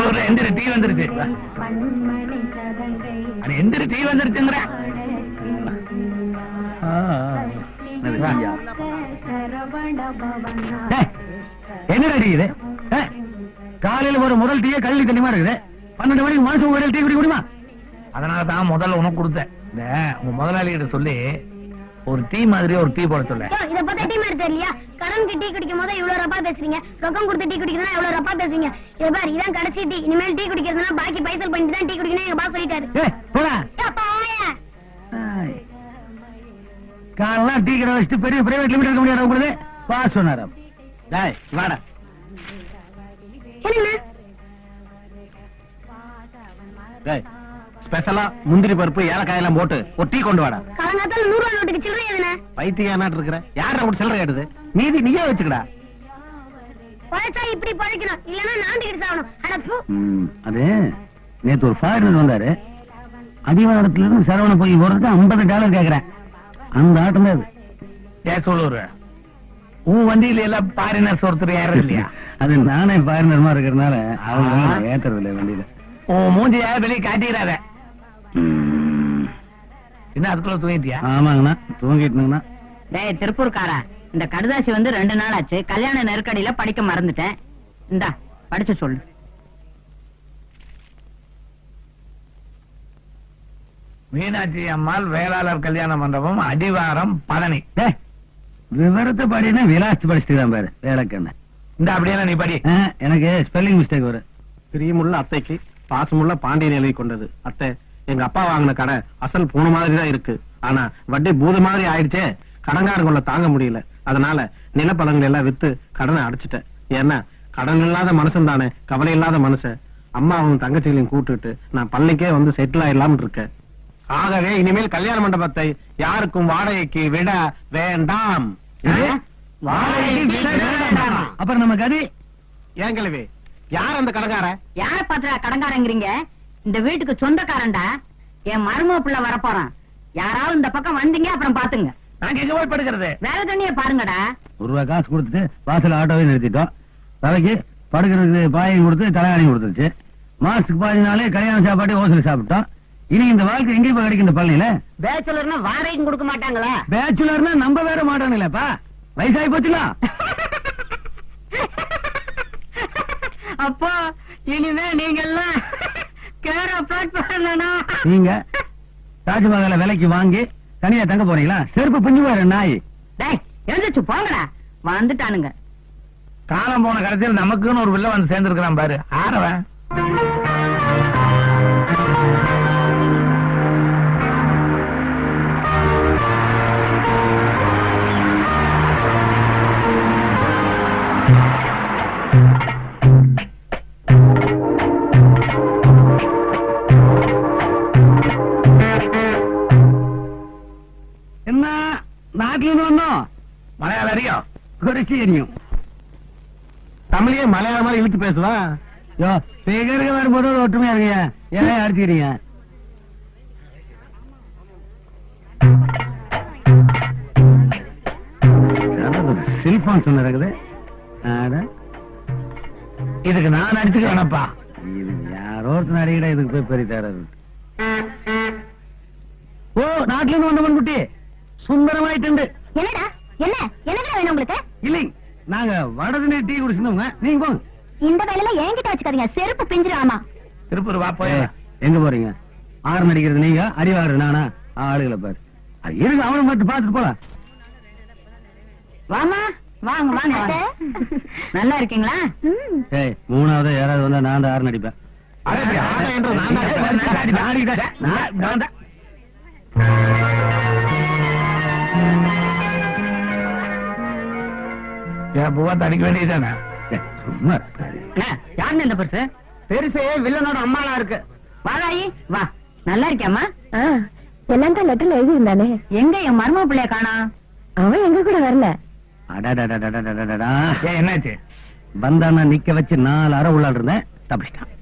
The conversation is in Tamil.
ஒரு டீ வந்துருச்சு அது எந்திரி டீ வந்துருச்சுங்கிற என்ன அடிக்குது காலையில ஒரு முதல் டீயே கல்வி தண்ணிமா இருக்குது? பன்னெண்டு மணிக்கு மனுஷன் ஒரு டீ குடிக்க முடியுமா? அதனால தான் முதல்ல உனக்கு கொடுத்தேன். இந்த உங்க முதலாளி சொல்லி ஒரு டீ மாதிரி ஒரு டீ போட சொல்ல. இத பார்த்தா டீ மாதிரி தெரியலையா? கடனுக்கு டீ குடிக்கும் போது இவ்வளவு ரப்பா பேசுறீங்க. ரொக்கம் கொடுத்து டீ குடிக்கணும் இவ்வளவு ரப்பா பேசுறீங்க. இத பாரு இதான் கடைசி டீ. இனிமேல் டீ குடிக்கிறதுனா பாக்கி பைசல் பண்ணிட்டு தான் டீ குடிக்கணும் எங்க பாஸ் சொல்லிட்டாரு. காலெல்லாம் டீ கடை வச்சுட்டு பெரிய பிரைவேட் லிமிட் இருக்க முடியாது உங்களுக்கு வா சொன்னாராம் டேய் வாடா. என்னண்ணா டேய் ஸ்பெஷலா முந்திரி பருப்பு ஏலக்காய் எல்லாம் போட்டு ஒரு டீ கொண்டு வாடா. காலங்காத்தால நூறு ரூபா நோட்டுக்கு சில்லறை எதுனா? பைத்தியம் நாட்டு இருக்கிற. யார கூட சில்லறை எடுது மீதி நீயே வச்சுக்கடா. பழச்சா இப்படி பழைக்கணும். இல்லன்னா நாண்டுகிட்டு சாகணும். அட பூ. அது நேத்து ஒரு ஃபாரினர் வந்தாரு. அடிவாரத்துல இருந்து சரவண போய் போறதுக்கு ஐம்பது டாலர் கேக்குறேன். அந்த ஆட்டம் தான் ஏ சொல்லுற உன் வண்டியில எல்லாம் பாரினர்ஸ் ஒருத்தர் ஏறது இல்லையா? அது நானே பாரினர்மா இருக்கிறதுனால அவங்க ஏத்துறது இல்லை வண்டியில. உன் மூஞ்சிய வெளியே காட்டிக்கிறாத என்ன அதுக்குள்ள தூங்கிட்டியா? ஆமாங்கண்ணா தூங்கிட்டுங்கண்ணா டேய் திருப்பூர்காரா இந்த கடுதாசி வந்து ரெண்டு நாள் ஆச்சு கல்யாண நெருக்கடியில படிக்க மறந்துட்டேன். இந்தா படிச்சு சொல்லு. மீனாட்சி அம்மாள் வேளாளர் கல்யாண மண்டபம் அடிவாரம் பழனி. விவரத்தை படினா விலாசி படிச்சுட்டு தான் பாரு வேலைக்கண்ண. இந்த அப்படியே நீ படி? எனக்கு ஸ்பெல்லிங் மிஸ்டேக் வரும். பிரியமுள்ள அத்தைக்கு பாசமுள்ள பாண்டியன் எழுதி கொண்டது. அத்தை எங்க அப்பா வாங்கின கடை அசல் பூனை மாதிரி தான் இருக்கு. ஆனா வட்டி பூத மாதிரி ஆயிடுச்சே. கடங்காரங்கள தாங்க முடியல. அதனால நிலப்பழங்கள் எல்லாம் வித்து கடனை அடைச்சிட்டேன். ஏன்னா கடன் இல்லாத மனுஷன் தானே கவலை இல்லாத மனுஷன். அம்மாவும் தங்கச்சிகளையும் கூட்டுட்டு நான் பள்ளிக்கே வந்து செட்டில் ஆயிடலாம்னு இருக்கேன். ஆகவே இனிமேல் கல்யாண மண்டபத்தை யாருக்கும் வாடகைக்கு விட வேண்டாம். இது? வாடகைக்கு விட வேண்டாமா? அப்புறம் நம்ம கதி? ஏன் கிழவி யார் அந்த கடங்கார யார பாத்துறா கடங்காரங்கிறீங்க இந்த வீட்டுக்கு சொந்தக்காரன்டா என் மருமக பிள்ளை வரப்போறான். யாராவது இந்த பக்கம் வந்தீங்க அப்புறம் பாத்துங்க. நாங்க எங்க போய் படுக்கிறது? வேலை தண்ணிய பாருங்கடா. ஒரு ரூபாய் காசு கொடுத்துட்டு வாசல் ஆட்டோவே நிறுத்திட்டோம். தலைக்கு படுக்கிறதுக்கு பாயம் கொடுத்து தலையாணி கொடுத்துருச்சு. மாசத்துக்கு பாதி நாளே கல்யாண சாப்பாடு ஓசல் சாப்பிட்டோம். இனி இந்த வாழ்க்கை எங்கேயும் போய் கிடைக்கும் இந்த பள்ளியில பேச்சுலர்னா வாடகைக்கும் கொடுக்க மாட்டாங்களா? பேச்சுலர்னா நம்ப வேற மாட்டானுங்களேப்பா வயசாகி போச்சுல அப்போ இனிமே நீங்க எல்லாம் நீங்க தாஜ்மஹாலை விலைக்கு வாங்கி தனியா தங்க போறீங்களா? செருப்பு பிஞ்சு போற நாய் எழுந்துச்சு போங்கடா. வந்துட்டானுங்க. காலம் போன கடைசியில் நமக்குன்னு ஒரு வில்ல வந்து சேர்ந்திருக்கிறான் பாரு. ஆரவன் மலையாளம் குறிச்சி எரியும். தமிழையே மலையாளம் மாதிரி இழுத்து பேசுவா? யோ ஸ்பீக்கருக்கு வரும்போது ஒரு ஒற்றுமையா இருக்கீங்க ஏன் அடிச்சுக்கிறீங்க செல்போன் சொன்ன இருக்குது. இதுக்கு நான் அடிச்சுக்க வேணப்பா இது யாரோ ஒருத்தன் அடிக்கடா இதுக்கு போய் பெரிய தராது ஓ நாட்டுல இருந்து குட்டி சுந்தரமாயிட்டு என்னடா? என்ன என்னடா வேணும் உங்களுக்கு இல்லைங்க நாங்க வடதினே டீ குடிச்சிருந்தோங்க நீங்க போங்க இந்த வேலையில என்கிட்ட வச்சுக்காதீங்க செருப்பு பிஞ்சிராமா திருப்பூர் வா போய் எங்க போறீங்க ஆறு நடிக்கிறது நீங்க அடிவாரு நானா ஆளுகளை பாரு இருங்க அவனை மட்டும் பாத்துட்டு போலாம் வாமா வாங்க வாங்க. நல்லா இருக்கீங்களா ம். ஏய் மூணாவது யாராவது வந்தா நான் தான் ஆறு நடிப்பேன் நான் தான் நான் தான் என் பூவா வேண்டியதானே சும்மா யாருன்னு இந்த பெருசு? பெருசு வில்லனோட அம்மாலா இருக்கு. வாழாயி வா. நல்லா இருக்கியாமா எல்லாம் தான் லெட்டர்ல எழுதி இருந்தானே எங்க என் மரும பிள்ளைய காணா? அவன் எங்க கூட வரல. என்னாச்சு வந்தானா நிக்க வச்சு நாலு அரை உள்ளாடு இருந்தேன் தப்பிச்சிட்டான்